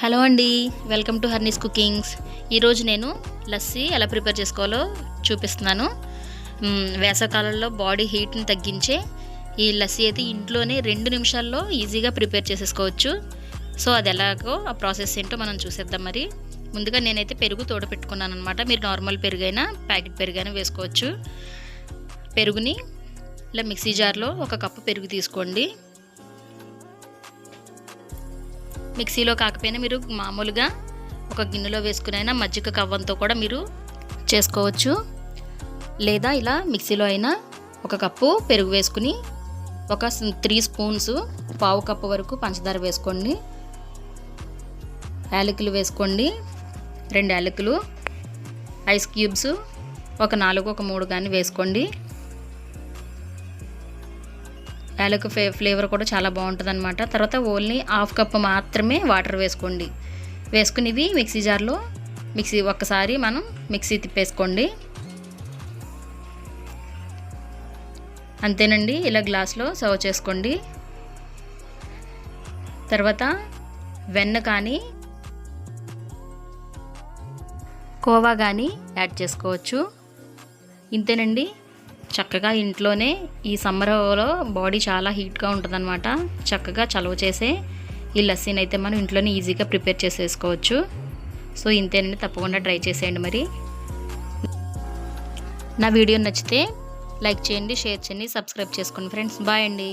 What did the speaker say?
Hello అండి welcome to హర్నీస్ cookings. ఈరోజు నేను లస్సీ ఎలా ప్రిపేర్ చేసుకోవాలో చూపిస్తున్నాను. వేసవకాలంలో బాడీ హీట్ని తగ్గించే ఈ లస్సీ అయితే ఇంట్లోనే రెండు నిమిషాల్లో ఈజీగా ప్రిపేర్ చేసేసుకోవచ్చు. సో అది ఎలాగో ఆ ప్రాసెస్ ఏంటో మనం చూసేద్దాం మరి. ముందుగా నేనైతే పెరుగు తోడ పెట్టుకున్నాను అనమాట మీరు నార్మల్ పెరుగైనా ప్యాకెట్ పెరుగైనా వేసుకోవచ్చు. పెరుగుని ఇలా మిక్సీ జార్లో ఒక కప్పు పెరుగు తీసుకోండి. మిక్సీలో కాకపోయినా మీరు మామూలుగా ఒక గిన్నెలో వేసుకునైనా మజ్జిగ కవ్వంతో కూడా మీరు చేసుకోవచ్చు. లేదా ఇలా మిక్సీలో అయినా ఒక కప్పు పెరుగు వేసుకుని ఒక త్రీ స్పూన్స్ పావు కప్పు వరకు పంచదార వేసుకోండి. యాలకులు వేసుకోండి. రెండు యాలకులు ఐస్ క్యూబ్స్ ఒక నాలుగు ఒక మూడు కానీ వేసుకోండి. యాలక్ ఫ్లే ఫ్లేవర్ కూడా చాలా బాగుంటుంది అనమాట తర్వాత ఓన్లీ హాఫ్ కప్ మాత్రమే వాటర్ వేసుకోండి. వేసుకునివి మిక్సీ జార్లో మిక్సీ ఒక్కసారి మనం మిక్సీ తిప్పేసుకోండి. అంతేనండి ఇలా గ్లాస్లో సర్వ్ చేసుకోండి. తర్వాత వెన్న కానీ కోవా కానీ యాడ్ చేసుకోవచ్చు. ఇంతేనండి చక్కగా ఇంట్లోనే ఈ సమ్మర్లో బాడీ చాలా హీట్గా ఉంటుందన్నమాట. చక్కగా చలవ చేసే ఈ లస్సీని అయితే మనం ఇంట్లోనే ఈజీగా ప్రిపేర్ చేసేసుకోవచ్చు. సో ఇంతేనండి. తప్పకుండా ట్రై చేసేయండి మరి. నా వీడియో నచ్చితే లైక్ చేయండి షేర్ చేయండి సబ్స్క్రైబ్ చేసుకోండి ఫ్రెండ్స్. బాయ్ అండి.